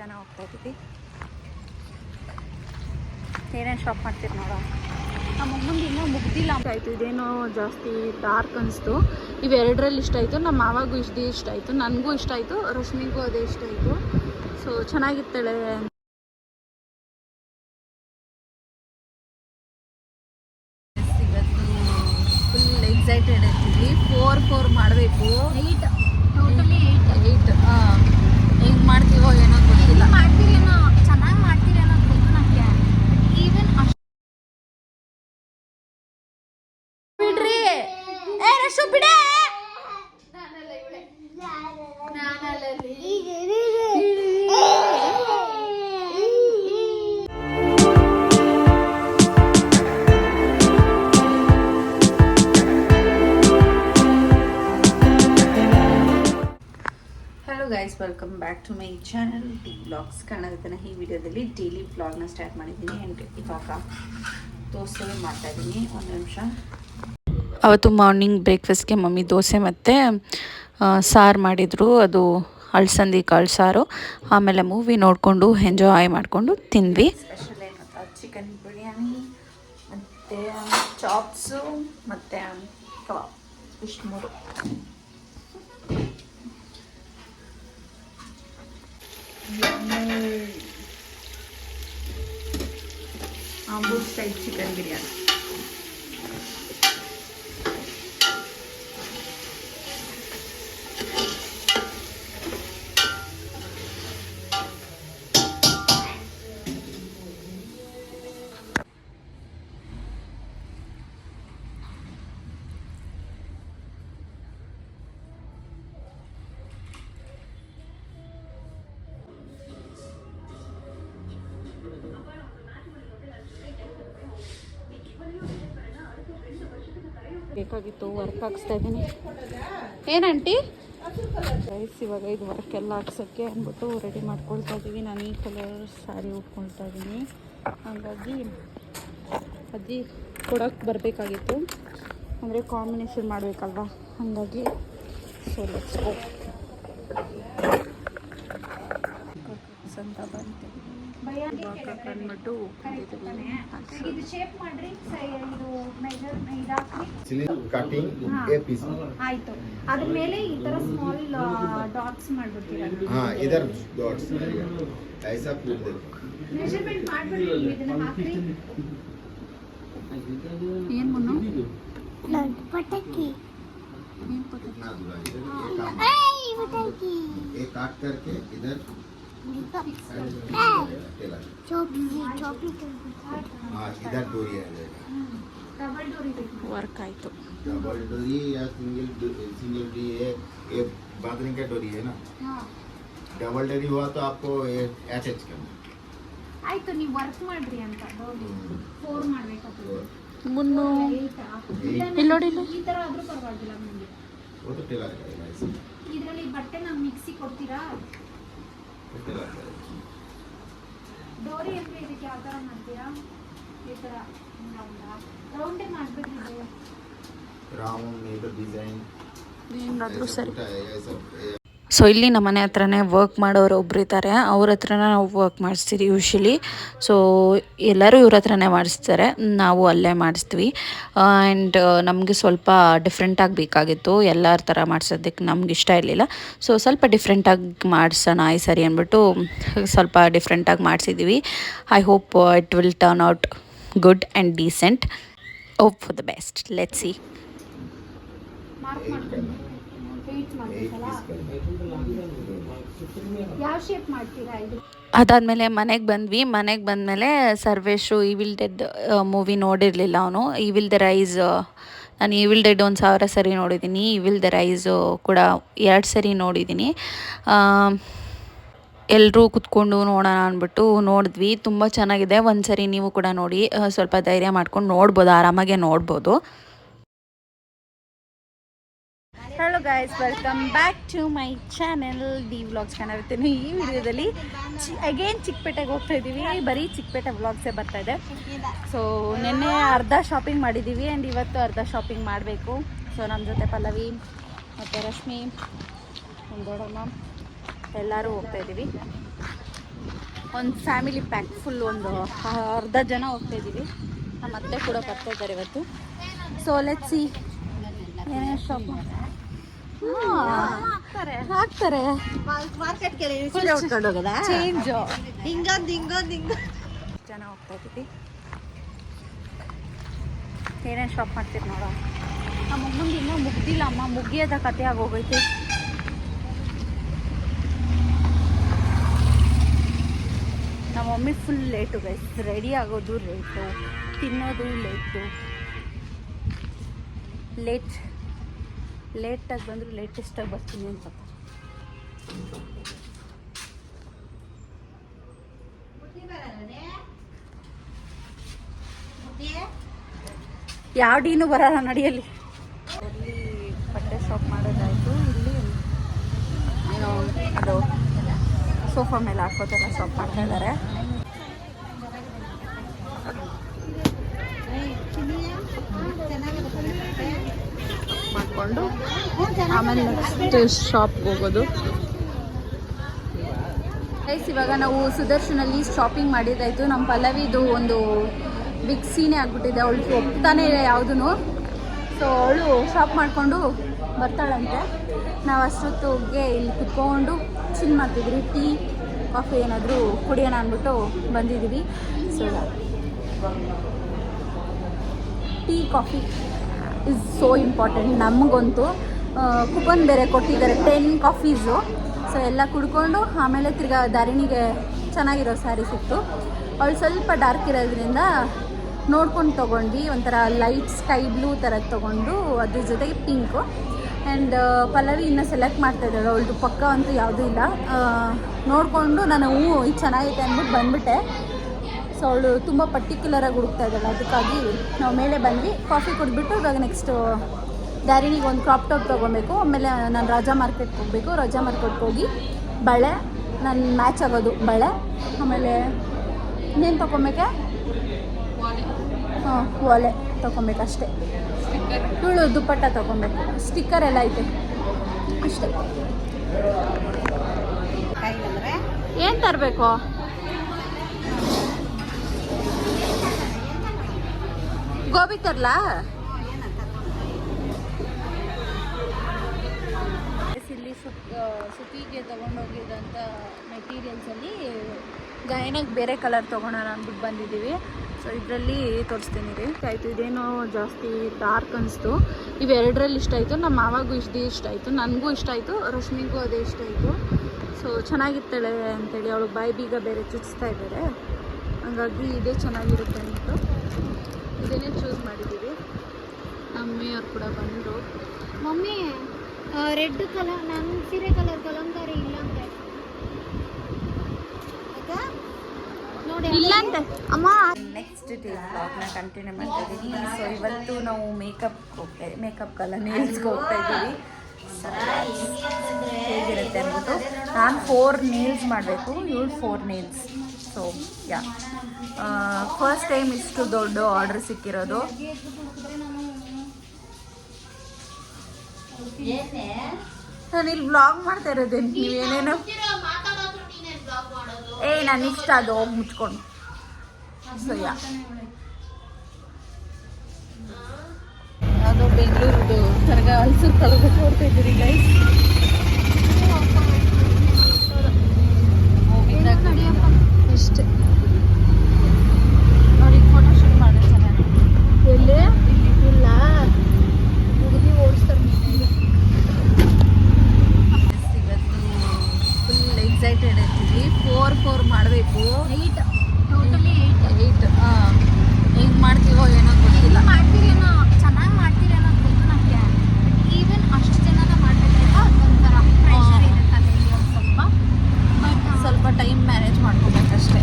ಜನ ಹೋಗ್ತಾ ಇದ್ದೀವಿ. ಏನೇನು ಶಾಪ್ ಮಾಡ್ತೀರಿ ನೋಡೋ ನಮ್ಮ ಅಮ್ಮಂಗೆ ಇನ್ನೂ ಮುಗ್ದಿಲ್ಲ. ಅಂತ ಆಯಿತು, ಇದೇನೋ ಜಾಸ್ತಿ ಡಾರ್ಕ್ ಅನಿಸ್ತು. ಇವೆರಡರಲ್ಲಿ ಇಷ್ಟ ಆಯಿತು ನಮ್ಮ ಮಾವಾಗೂ ಇಷ್ಟೇ ಇಷ್ಟ ಆಯಿತು, ನನಗೂ ಇಷ್ಟ ಆಯಿತು, ರಶ್ಮಿಗೂ ಅದೇ ಇಷ್ಟ ಆಯಿತು. So ಚೆನ್ನಾಗಿತ್ತಾಳೆ. Hello guys welcome back to my channel T blogs ಕಾಣುತ್ತೆ ಈ ವಿಡಿಯೋದಲ್ಲಿ ಡೈಲಿ ಬ್ಲಾಗ್ನ ಸ್ಟಾರ್ಟ್ ಮಾಡಿದ್ದೀನಿ. ಆ್ಯಂಡ್ ಇವಾಗ ದೋಸೆ ಮಾಡ್ತಾ ಇದ್ದೀನಿ ಒಂದು ನಿಮಿಷ. ಅವತ್ತು ಮಾರ್ನಿಂಗ್ ಬ್ರೇಕ್ಫಾಸ್ಟ್ಗೆ ಮಮ್ಮಿ ದೋಸೆ ಮತ್ತು ಸಾರು ಮಾಡಿದರು. ಅದು ಅಳ್ಸಂದಿ ಕಾಳು ಸಾರು. ಆಮೇಲೆ ಮೂವಿ ನೋಡಿಕೊಂಡು ಎಂಜಾಯ್ ಮಾಡಿಕೊಂಡು ತಿಂದ್ವಿ. ಸ್ಪೆಷಲ್ ಏನು ಚಿಕನ್ ಬಿರಿಯಾನಿ ಮತ್ತು ಚಾಪ್ಸು ಮತ್ತು ಕಬಾಬ್. ಇಷ್ಟು ಮೂರು. ಆಂಬೂರ್ ಸ್ಟೈಲ್ ಚಿಕನ್ ಬೇಕಾಗಿತ್ತು ವರ್ಕ್ ಹಾಕ್ಸ್ತಾ ಇದ್ದೀನಿ. ಏನಂಟಿ ರೈಸ್ ಇವಾಗ ಇದು ವರ್ಕ್ ಎಲ್ಲ ಹಾಕ್ಸೋಕ್ಕೆ ಅಂದ್ಬಿಟ್ಟು ರೆಡಿ ಮಾಡ್ಕೊಳ್ತಾ ಇದ್ದೀವಿ. ನಾನು ಈ ಕಲರ್ ಸ್ಯಾರಿ ಉಟ್ಕೊಳ್ತಾ ಇದ್ದೀನಿ. ಹಾಗಾಗಿ ಅಜ್ಜಿ ಕೊಡೋಕ್ಕೆ ಬರಬೇಕಾಗಿತ್ತು. ಅಂದರೆ ಕಾಂಬಿನೇಷನ್ ಮಾಡಬೇಕಲ್ವಾ? ಹಾಗಾಗಿ ಸೊ ಲೆಟ್ಸ್ ಗೋ ಅಂತ ಬಂತು ಇವಾಗ ಕಂಡ್ಬಿಟ್ಟು ಇದು ಶೇಪ್ ಮಾಡ್ರಿ ಸ- ಇದು ಮೆಜರ್ ಇದಾಕ್ರಿ ಚಿಲ್ಲಿ ಕಟಿಂಗ್ ಹಾ. ए पीस ಆಯ್ತು ಅದ್ರ ಮೇಲೆ ಈ ತರ ಸ್ಮಾಲ್ ಡಾಟ್ಸ್ ಮಾಡ್ಬಿಡ್ತೀರಾ हाँ इधर डॉट्स ऐसा फूल देखो ಮೆಜರ್ಮೆಂಟ್ ಮಾಡ್ಬಿಡ್ರಿ ನೀವು ಇದನ್ನ ಹಾಕ್ರಿ ಏನು ಮುನ್ನು ಪಟಾಕಿ ಏನು ಪಟಾಕಿ इतना दूरा इधर ये काम ಪಟಾಕಿ ये काट करके इधर टेला हाँ इधर डोरी आ जाएगा ಡಬಲ್ ಡೋರ್ ಇದೆ ವರ್ಕ್ ಆಯಿತು डबल डोरी या सिंगल सिंगल डोरी ये ये बांधने का डोरी है ना ಹಾ डबल डोरी हुआ तो आपको ये अटैच करना ಆಯ್ತು ನೀವು ವರ್ಕ್ ಮಾಡ್ರಿ ಅಂತ ಡೋರ್ ಫೋರ್ ಮಾಡ್ಬೇಕಾಗ್ತದೆ ಮುನ್ನು Eight ಆ. ಇಲ್ಲಿ ನೋಡಿ ಇಲ್ಲಿ. ಈ ತರ ಆದ್ರೂ ಪರವಾಗಿಲ್ಲ ನಮಗೆ वो तो टेला करेगा ऐसे ಇದರಲ್ಲಿ ಬಟ್ಟೆ ನಾವು ಮಿಕ್ಸಿ ಕೊಡ್ತೀರಾ वो टेला करेगा ಡೋರಿ ಅಂದ್ರೆ ಇದಕ್ಕೆ ಯಾವ ಥರ ಮಾಡ್ತೀರಾ ಈ ಥರ ರೌಂಡೇ ಮಾಡಿಬಿಟ್ಟಿದ್ದೀವಿ ರಾಮ್ ಇದು ಡಿಸೈನ್ ಏನಾದರೂ ಸರಿ ಸೊ ಇಲ್ಲಿ ನಮ್ಮ ಮನೆ ಹತ್ರನೇ ವರ್ಕ್ ಮಾಡೋರು ಒಬ್ರು ಇದ್ದಾರೆ. ಅವ್ರ ಹತ್ರನೇ ನಾವು ವರ್ಕ್ ಮಾಡಿಸ್ತೀವಿ ಯೂಶಲಿ ಸೊ ಎಲ್ಲರೂ ಇವ್ರ ಹತ್ರನೇ ಮಾಡಿಸ್ತಾರೆ. ನಾವು ಅಲ್ಲೇ ಮಾಡಿಸ್ತೀವಿ. ಆ್ಯಂಡ್ ನಮಗೆ ಸ್ವಲ್ಪ ಡಿಫ್ರೆಂಟಾಗಿ ಬೇಕಾಗಿತ್ತು. ಎಲ್ಲರ ಥರ ಮಾಡಿಸೋದಕ್ಕೆ ನಮ್ಗೆ ಇಷ್ಟ ಇರಲಿಲ್ಲ. ಸೊ ಸ್ವಲ್ಪ ಡಿಫ್ರೆಂಟಾಗಿ ಮಾಡಿಸೋಣ ಈ ಸರಿ ಅಂದ್ಬಿಟ್ಟು ಸ್ವಲ್ಪ ಡಿಫ್ರೆಂಟಾಗಿ ಮಾಡಿಸಿದ್ದೀವಿ I hope it will turn out good and decent hope for the best let see ಯಾವ ಶೇಪ್ ಮಾಡ್ತೀರಾ ಇದು? ಅದಾದಮೇಲೆ ಮನೆಗೆ ಬಂದ್ವಿ. ಮನೆಗೆ ಬಂದಮೇಲೆ ಸರ್ವೇಶು ಈವಿಲ್ ಡೆಡ್ ಮೂವಿ ನೋಡಿರಲಿಲ್ಲ ಅವನು. ಈವಿಲ್ ದ ರೈಸ್ ನಾನು ಈವಿಲ್ ಡೆಡ್ ಒಂದು ಸಾವಿರ ಸರಿ ನೋಡಿದ್ದೀನಿ. ಈವಿಲ್ ದ ರೈಸು ಕೂಡ ಎರಡು ಸರಿ ನೋಡಿದ್ದೀನಿ. ಎಲ್ಲರೂ ಕುತ್ಕೊಂಡು ನೋಡೋಣ ಅಂದ್ಬಿಟ್ಟು ನೋಡಿದ್ವಿ. ತುಂಬ ಚೆನ್ನಾಗಿದೆ. ಒಂದು ಸರಿ ನೀವು ಕೂಡ ನೋಡಿ ಸ್ವಲ್ಪ ಧೈರ್ಯ ಮಾಡ್ಕೊಂಡು ನೋಡ್ಬೋದು ಆರಾಮಾಗೆ ನೋಡ್ಬೋದು. Hello guys welcome back to my channel D vlogs ಕಾಣಿರ್ತೀನಿ ಈ ವಿಡಿಯೋದಲ್ಲಿ ಚಿ ಅಗೇನ್ ಚಿಕ್ಕಪೇಟೆಗೆ ಹೋಗ್ತಾ ಇದ್ದೀವಿ. ಬರೀ ಚಿಕ್ಕಪೇಟೆ ವ್ಲಾಗ್ಸೇ ಬರ್ತಾ ಇದೆ. ಸೊ ನಿನ್ನೆ ಅರ್ಧ ಶಾಪಿಂಗ್ ಮಾಡಿದ್ದೀವಿ ಆ್ಯಂಡ್ ಇವತ್ತು ಅರ್ಧ ಶಾಪಿಂಗ್ ಮಾಡಬೇಕು. ಸೊ ನಮ್ಮ ಜೊತೆ ಪಲ್ಲವಿ ಮತ್ತು ರಶ್ಮಿ ದೊಡ್ಡಮ್ಮ ಎಲ್ಲರೂ ಹೋಗ್ತಾ ಇದ್ದೀವಿ. ಒಂದು ಫ್ಯಾಮಿಲಿ ಪ್ಯಾಕ್ ಫುಲ್ ಒಂದು ಅರ್ಧ ಜನ ಹೋಗ್ತಾ ಇದ್ದೀವಿ. ನಮ್ಮ ಅತ್ತೆ ಕೂಡ ಬರ್ತಾ ಇದ್ದಾರೆ ಇವತ್ತು. ಸೊ ಲೆಟ್ ಸಿ ಏನೇನು ಶಾಪ್ ಹಾಕ್ತಾರೆ. ಚೇಂಜ್ ಹಿಂಗೊಂದು ಹಿಂಗೊಂದು ಹಿಂಗ ಜನ ಹೋಗ್ತಾ ಇದ್ದೀವಿ ಏನೇನು ಶಾಪ್ ಮಾಡ್ತೀರಿ ನೋಡೋ ನಮ್ಮ ಮುಂದೆ ಇನ್ನೂ ಮುಗ್ದಿಲ್ಲ ಅಮ್ಮ ಮುಗಿಯೋದ ಕತೆ ಆಗೋಗೈತೆ. ನಮ್ಮ mummy full late guys ready ಆಗೋದು ಲೇಟು ತಿನ್ನೋದು ಲೇಟು ಲೇಟ್ ಲೇಟಾಗಿ ಬಂದರೂ ಲೇಟೆಸ್ಟಾಗಿ ಬರ್ತೀನಿ ಅಂತ. ಯಾವ ಡೀನು ಬರಲ್ಲ ನಡಿಯಲ್ಲಿ. ಅಲ್ಲಿ ಬಟ್ಟೆ ಶಾಪ್ ಮಾಡೋದಾಯ್ತು. ಇಲ್ಲಿ ಏನೋ ಅದು ಸೋಫಾ ಮೇಲೆ ಹಾಕೋದೆಲ್ಲ ಶಾಪ್ ಮಾಡ್ತಾ ಇದ್ದಾರೆ ಮಾಡಿಕೊಂಡು ಆಮೇಲೆ ನೆಕ್ಸ್ಟ್ ಶಾಪ್ಗೆ ಹೋಗೋದು. ಗೈಸ್ ಇವಾಗ ನಾವು ಸುದರ್ಶನಲ್ಲಿ ಶಾಪಿಂಗ್ ಮಾಡಿದ್ದಾಯಿತು. ನಮ್ಮ ಪಲ್ಲವಿದು ಒಂದು ಬಿಗ್ ಸೀನೇ ಆಗಿಬಿಟ್ಟಿದೆ. ಅವಳು ಒಪ್ತಾನೆ ಇಲ್ಲ ಯಾವುದೂ ಸೊ ಅವಳು ಶಾಪ್ ಮಾಡಿಕೊಂಡು ಬರ್ತಾಳಂತೆ. ನಾವು ಅಷ್ಟೊತ್ತಿಗೆ ಇಲ್ಲಿ ಕುತ್ಕೊಂಡು ಚಿಲ್ ಮಾಡ್ತಿದ್ವಿ. ಟೀ ಕಾಫಿ ಏನಾದರೂ ಕುಡಿಯೋಣ ಅಂದ್ಬಿಟ್ಟು ಬಂದಿದ್ದೀವಿ. So tea coffee is so important ನಮಗಂತೂ. ಕೂಪನ್ ಬೇರೆ ಕೊಟ್ಟಿದ್ದಾರೆ ಟೆನ್ ಕಾಫೀಸು ಸೊ ಎಲ್ಲ ಕುಡ್ಕೊಂಡು ಆಮೇಲೆ ತಿರ್ಗಾ ದಾರಿಣಿಗೆ ಚೆನ್ನಾಗಿರೋ ಸ್ಯಾರಿ ಸಿಕ್ತು. ಅವಳು ಸ್ವಲ್ಪ ಡಾರ್ಕ್ ಇರೋದ್ರಿಂದ ನೋಡ್ಕೊಂಡು ತೊಗೊಂಡ್ವಿ. ಒಂಥರ ಲೈಟ್ ಸ್ಕೈ ಬ್ಲೂ ಥರದ್ದು ತೊಗೊಂಡು, ಅದ್ರ ಜೊತೆಗೆ ಪಿಂಕು ಆ್ಯಂಡ್ ಪಲ್ಲವಿ ಇನ್ನು ಸೆಲೆಕ್ಟ್ ಮಾಡ್ತಾ ಇದ್ದಾಳೆ. ಅವಳದು ಪಕ್ಕ ಅಂತೂ ಯಾವುದೂ ಇಲ್ಲ. ನೋಡಿಕೊಂಡು ನಾನು ಹೂವು ಇದು ಚೆನ್ನಾಗೈತೆ ಅಂದ್ಬಿಟ್ಟು ಬಂದ್ಬಿಟ್ಟೆ. ಸೊ ಅವಳು ತುಂಬ ಪರ್ಟಿಕ್ಯುಲರಾಗಿ ಹುಡುಕ್ತಾ ಇದ್ದಾಳೆ. ಅದಕ್ಕಾಗಿ ನಾವು ಮೇಲೆ ಬಂದ್ವಿ. ಕಾಫಿ ಕುಡಿದ್ಬಿಟ್ಟು ಇವಾಗ ನೆಕ್ಸ್ಟು ಡ್ಯಾರಿನಿಗೆ ಒಂದು ಕ್ರಾಪ್ ಟಾಪ್ ತೊಗೊಬೇಕು. ಆಮೇಲೆ ನಾನು ರಾಜಾ ಮಾರ್ಕೆಟ್ಗೆ ಹೋಗಬೇಕು. ರಾಜಾ ಮಾರ್ಕೆಟ್ಗೆ ಹೋಗಿ ಬಳೆ ನನ್ನ ಮ್ಯಾಚ್ ಆಗೋದು ಬಳೆ. ಆಮೇಲೆ ಇನ್ನೇನು ತೊಗೊಬೇಕೆ? ಹಾಂ ಒಲೆ ತೊಗೊಬೇಕಷ್ಟೇ ಇವಳು ದುಪ್ಪಟ್ಟ ತೊಗೊಬೇಕು. ಸ್ಟಿಕ್ಕರ್ ಎಲ್ಲ ಐತೆ. ಅಷ್ಟೇ. ಏನು ತರಬೇಕು? ಗೋಬಿ ತರ್ಲಾ? ಇಲ್ಲಿ ಸುತ್ ಸುತ್ತಿಗೆ ತೊಗೊಂಡೋಗಿದ್ದಂಥ ಮೆಟೀರಿಯಲ್ಸಲ್ಲಿ ಗಾಯನಾಗ ಬೇರೆ ಕಲರ್ ತೊಗೊಳೋಣ ಅಂದ್ಬಿಟ್ಟು ಬಂದಿದ್ದೀವಿ. ಸೊ ಇದರಲ್ಲಿ ತೋರಿಸ್ತೀನಿ ರೀ. ಆಯಿತು ಇದೇನೋ ಜಾಸ್ತಿ ಡಾರ್ಕ್ ಅನಿಸ್ತು. ಇವೆರಡರಲ್ಲಿ ಇಷ್ಟ ಆಯಿತು ನಮ್ಮ ಮಾವಾಗೂ ಇಷ್ಟೇ ಇಷ್ಟ ಆಯಿತು ನನಗೂ ಇಷ್ಟ ಆಯಿತು ರಶ್ಮಿಗೂ ಅದೇ ಇಷ್ಟ ಆಯಿತು. ಸೊ ಚೆನ್ನಾಗಿರ್ತಾಳೆ ಅಂಥೇಳಿ ಅವಳು ಬಾಯಿ ಬೀಗ ಬೇರೆ ಚುಚ್ಚಿಸ್ತಾ ಇದ್ದಾರೆ ಹಂಗಾಗಿ ಇದೇ ಚೆನ್ನಾಗಿರುತ್ತೆ ಅಂದ್ಬಿಟ್ಟು. ಇದನ್ನೇ ಚೂಸ್ ಮಾಡಿದ್ದೀವಿ. ನಮ್ಮಿಯವ್ರು ಕೂಡ ಬಂದರು. ಮಮ್ಮಿ ರೆಡ್ ಕಲರ್ ನನ್ನ ಸೀರೆ ಕಲರ್ ಕಲಂಕಾರಿ ಇಲ್ಲ ಅಂತ ನೋಡಿ ಇಲ್ಲಂತೆ ಅಮ್ಮ ನೆಕ್ಸ್ಟ್ ಡೇ ಬ್ಲಾಗ್ನ ಕಂಟಿನ್ಯೂ ಮಾಡ್ತಾ ಇದ್ದೀನಿ ಸೊ ಇವತ್ತು ನಾವು ಮೇಕಪ್ ಹೋಗ್ತಾ ಮೇಕಪ್ಗೆಲ್ಲ ನೇಲ್ಸ್ಗೆ ಹೋಗ್ತಾ ಇದ್ದೀವಿ. ಹೇಗಿರುತ್ತೆ ಅಂದ್ಬಿಟ್ಟು ನಾನು ಫೋರ್ ನೇಲ್ಸ್ ಮಾಡಬೇಕು. ಇವಳು four nails so yeah first time ಇಷ್ಟು ದೊಡ್ಡ ಆರ್ಡರ್ ಸಿಕ್ಕಿರೋದು. ನಾನು ಇಲ್ಲಿ ಬ್ಲಾಗ್ ಮಾಡ್ತಾ ಇರೋದೇನು ನೀವೇನೇನೋ ಏ ನಾನು ಇಷ್ಟ ಅದು. ಹೋಗಿ ಮುಚ್ಕೊಂಡು. ಸೊ ಯಾ ಅದು ಬೆಂಗಳೂರದು ಕರ್ಗ ಹಲ್ಸು ಕಳಗ ನೋಡ್ತಾ ಇದ್ದೀರಿ ಗೈಸ್ ಇಷ್ಟೇ. ನೋಡಿ ಫೋಟೋ ಶೂಟ್ ಮಾಡಿ ಎಲ್ಲಿ? ಇಲ್ಲ. ಹುಡುಗಿ ಓಡಿಸ್ತಾರೆ ಇವತ್ತು ಫುಲ್ ಎಕ್ಸೈಟೆಡ್ ಇರ್ತೀವಿ. ಫೋರ್ ಫೋರ್ ಮಾಡಬೇಕು. ಏಯ್ಟ್ ಟೋಟಲಿ ಏಯ್ಟ್ ಏಯ್ಟ್ ಹಾಂ. ಹೆಂಗೆ ಮಾಡ್ತೀವೋ ಏನೋ ಗೊತ್ತಿಲ್ಲ. ಮಾಡ್ತೀರೇನೋ ಚೆನ್ನಾಗಿ ಮಾಡ್ತೀರೇನೋ ಗೊತ್ತು ನನಗೆ ಈವನ್ ಅಷ್ಟು ಜನನ ಮಾಡಬೇಕಲ್ಲ ಅದೊಂಥರ ಪ್ರೆಷರ್ ಒಂದು ಸ್ವಲ್ಪ. ಬಟ್ ಸ್ವಲ್ಪ ಟೈಮ್ ಮ್ಯಾನೇಜ್ ಮಾಡ್ಕೋಬೇಕಷ್ಟೇ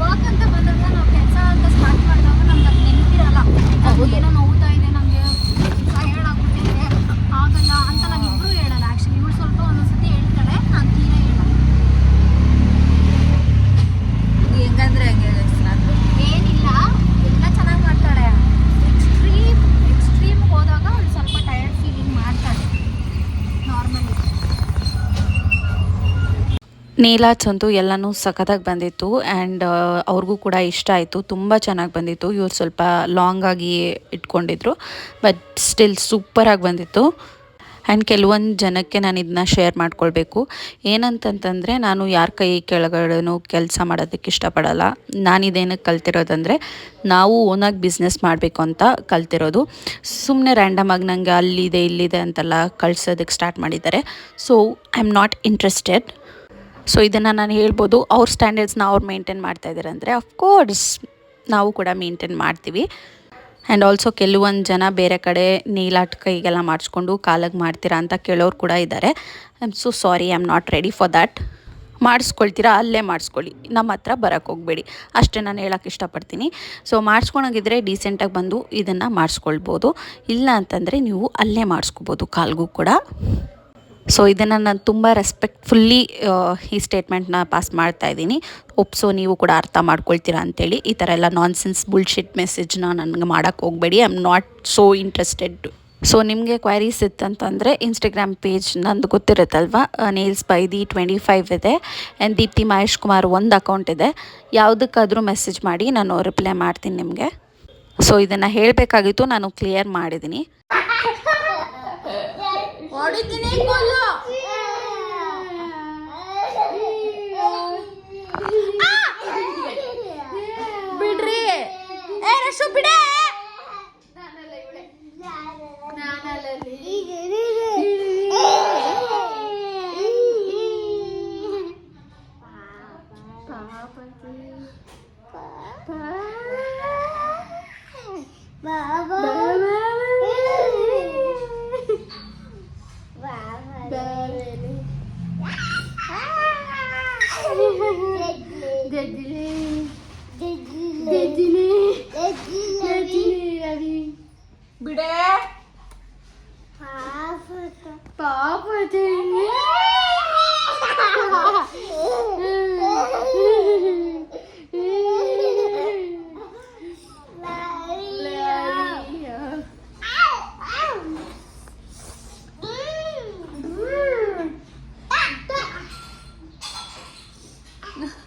ವಾಕ್ ಅಂತ ಬಂದಾಗ ನಾವು ಕೆಲಸ ಅಂತ ಸ್ಟಾರ್ಟ್ ಮಾಡಿದಾಗ ನಮ್ಗೆ ಅದು ನೆನಪಿರಲ್ಲ. ಏನೋ ನೋವ್ತಾ ಇದೆ ನಮಗೆ ಟಯರ್ಡ್ ಆಗ್ಬಿಟ್ಟಿದೆ ಆಗಲ್ಲ ಅಂತ ನಾವಿಬ್ರು ಹೇಳಲ್ಲ ಆ್ಯಕ್ಚುಲಿ ಇವಳು ಸ್ವಲ್ಪ ಒಂದೊಂದ್ಸತಿ ಹೇಳ್ತಾಳೆ ನಾನು ತೀರಾ ಹೇಳಲ್ಲ ಹೆಂಗಂದ್ರೆ ಹಂಗೆ ನಾನು ಏನಿಲ್ಲ ಎಲ್ಲ ಚೆನ್ನಾಗಿ ಮಾಡ್ತಾಳೆ ಎಕ್ಸ್ಟ್ರೀಮ್ ಎಕ್ಸ್ಟ್ರೀಮ್ ಹೋದಾಗ ಅವಳು ಸ್ವಲ್ಪ ಟಯರ್ಡ್ ಫೀಲಿಂಗ್ ಚಂತು ಎಲ್ಲನೂ ಸಖತ್ತಾಗಿ ಬಂದಿತ್ತು ಆ್ಯಂಡ್ ಅವ್ರಿಗೂ ಕೂಡ ಇಷ್ಟ ಆಯಿತು. ತುಂಬ ಚೆನ್ನಾಗಿ ಬಂದಿತ್ತು. ಇವ್ರು ಸ್ವಲ್ಪ ಲಾಂಗ್ ಆಗಿ ಇಟ್ಕೊಂಡಿದ್ರು ಬಟ್ ಸ್ಟಿಲ್ ಸೂಪರಾಗಿ ಬಂದಿತ್ತು. ಆ್ಯಂಡ್ ಕೆಲವೊಂದು ಜನಕ್ಕೆ ನಾನು ಇದನ್ನ ಶೇರ್ ಮಾಡ್ಕೊಳ್ಬೇಕು. ಏನಂತಂತಂದರೆ, ನಾನು ಯಾರ ಕೈ ಕೆಳಗಡೆನೂ ಕೆಲಸ ಮಾಡೋದಕ್ಕೆ ಇಷ್ಟಪಡಲ್ಲ. ನಾನು ಇದೇನಕ್ಕೆ ಕಲ್ತಿರೋದಂದರೆ, ನಾವು ಓನಾಗಿ ಬಿಸ್ನೆಸ್ ಮಾಡಬೇಕು ಅಂತ ಕಲ್ತಿರೋದು. ಸುಮ್ಮನೆ ರ್ಯಾಂಡಮ್ ಆಗಿ ನನಗೆ ಅಲ್ಲಿದೆ, ಇಲ್ಲಿದೆ ಅಂತೆಲ್ಲ ಕಳ್ಸೋದಕ್ಕೆ ಸ್ಟಾರ್ಟ್ ಮಾಡಿದ್ದಾರೆ. So I am not interested so ಇದನ್ನು ನಾನು ಹೇಳ್ಬೋದು, ಅವ್ರ ಸ್ಟ್ಯಾಂಡರ್ಡ್ಸ್ನ ಅವ್ರು ಮೇಂಟೈನ್ ಮಾಡ್ತಾ ಇದ್ದಾರೆ ಅಂದರೆ ಅಫ್ಕೋರ್ಸ್ ನಾವು ಕೂಡ ಮೇಂಟೈನ್ ಮಾಡ್ತೀವಿ. ಆ್ಯಂಡ್ ಆಲ್ಸೋ ಕೆಲವೊಂದು ಜನ ಬೇರೆ ಕಡೆ ನೀಲಾಟ್ ಕೈಗೆಲ್ಲ ಮಾಡಿಸ್ಕೊಂಡು ಕಾಲಾಗಿ ಮಾಡ್ತೀರಾ ಅಂತ ಕೇಳೋರು ಕೂಡ ಇದ್ದಾರೆ I am so sorry I am not ready for that ಮಾಡಿಸ್ಕೊಳ್ತೀರಾ, ಅಲ್ಲೇ ಮಾಡಿಸ್ಕೊಳ್ಳಿ. ನಮ್ಮ ಹತ್ರ ಬರೋಕ್ಕೆ ಹೋಗಬೇಡಿ. ಅಷ್ಟೇ ನಾನು ಹೇಳೋಕ್ಕೆ ಇಷ್ಟಪಡ್ತೀನಿ. ಸೊ ಮಾಡಿಸ್ಕೊಳಂಗಿದ್ರೆ ಡೀಸೆಂಟಾಗಿ ಬಂದು ಇದನ್ನು ಮಾಡಿಸ್ಕೊಳ್ಬೋದು. ಇಲ್ಲ ಅಂತಂದರೆ ನೀವು ಅಲ್ಲೇ ಮಾಡಿಸ್ಕೋಬೋದು ಕಾಲ್ಗೂ ಕೂಡ. ಸೊ ಇದನ್ನು ನಾನು ತುಂಬ ರೆಸ್ಪೆಕ್ಟ್ಫುಲ್ಲಿ ಈ ಸ್ಟೇಟ್ಮೆಂಟ್ನ ಪಾಸ್ ಮಾಡ್ತಾ ಇದ್ದೀನಿ. ಒಪ್ಸೋ ನೀವು ಕೂಡ ಅರ್ಥ ಮಾಡ್ಕೊಳ್ತೀರಾ ಅಂತೇಳಿ. ಈ ಥರ ಎಲ್ಲ ನಾನ್ಸೆನ್ಸ್ ಬುಲ್ಶಿಟ್ ಮೆಸೇಜ್ನ ನನಗೆ ಮಾಡೋಕ್ಕೆ ಹೋಗಬೇಡಿ. I am not so interested so ನಿಮಗೆ ಕ್ವೈರೀಸ್ ಇತ್ತಂತಂದರೆ ಇನ್ಸ್ಟಾಗ್ರಾಮ್ ಪೇಜ್ ನಂದು ಗೊತ್ತಿರುತ್ತಲ್ವ? Nails by the twenty five ಇದೆ. ಆ್ಯಂಡ್ ದೀಪ್ತಿ ಮಹೇಶ್ ಕುಮಾರ್ ಒಂದು ಅಕೌಂಟ್ ಇದೆ. ಯಾವುದಕ್ಕಾದರೂ ಮೆಸೇಜ್ ಮಾಡಿ ನಾನು ರಿಪ್ಲೈ ಮಾಡ್ತೀನಿ ನಿಮಗೆ. ಸೊ ಇದನ್ನು ಹೇಳಬೇಕಾಗಿತ್ತು. ನಾನು ಕ್ಲಿಯರ್ ಮಾಡಿದ್ದೀನಿ. ಹೊಡಿತೀನಿ ಕೊಲ್ಲು ಬಿಡ್ರಿ ಏ ರಶು ಬಿಡೆ dedine dedine dedine dedine Ravi गुडे पाप पाप देने Yeah.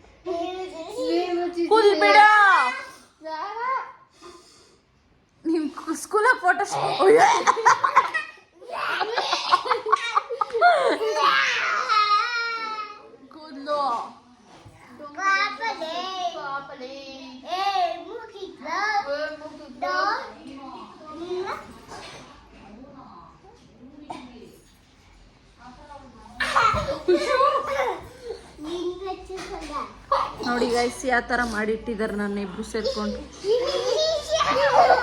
ಫುಲ್ ಬಿಡ. ನಿಮ್ ಸ್ಕೂಲ ಫೋಟೋ ನೋಡಿ ಗೈಸ್ ಯಾವ ತರ ಮಾಡಿಟ್ಟಿದ್ದಾರೆ ನನ್ನ ಇಬ್ರು ಸೇರ್ಕೊಂಡು.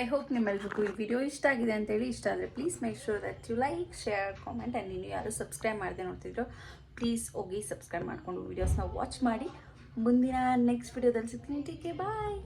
ಐ ಹೋಪ್ ನಿಮ್ಮೆಲ್ರಿಗೂ ಈ ವಿಡಿಯೋ ಇಷ್ಟ ಆಗಿದೆ ಅಂತೇಳಿ ಇಷ್ಟ ಆದರೆ please make sure that you like share comment and ನೀನು ಯಾರು ಸಬ್ಸ್ಕ್ರೈಬ್ ಮಾಡದೆ ನೋಡ್ತಿದ್ರು ಪ್ಲೀಸ್ ಹೋಗಿ ಸಬ್ಸ್ಕ್ರೈಬ್ ಮಾಡಿಕೊಂಡು ವೀಡಿಯೋಸ್ನ ವಾಚ್ ಮಾಡಿ. ಮುಂದಿನ ನೆಕ್ಸ್ಟ್ ವಿಡಿಯೋದಲ್ಲಿ ಸಿಗ್ತೀನಿ. ಟೀಕೆ ಬಾಯ್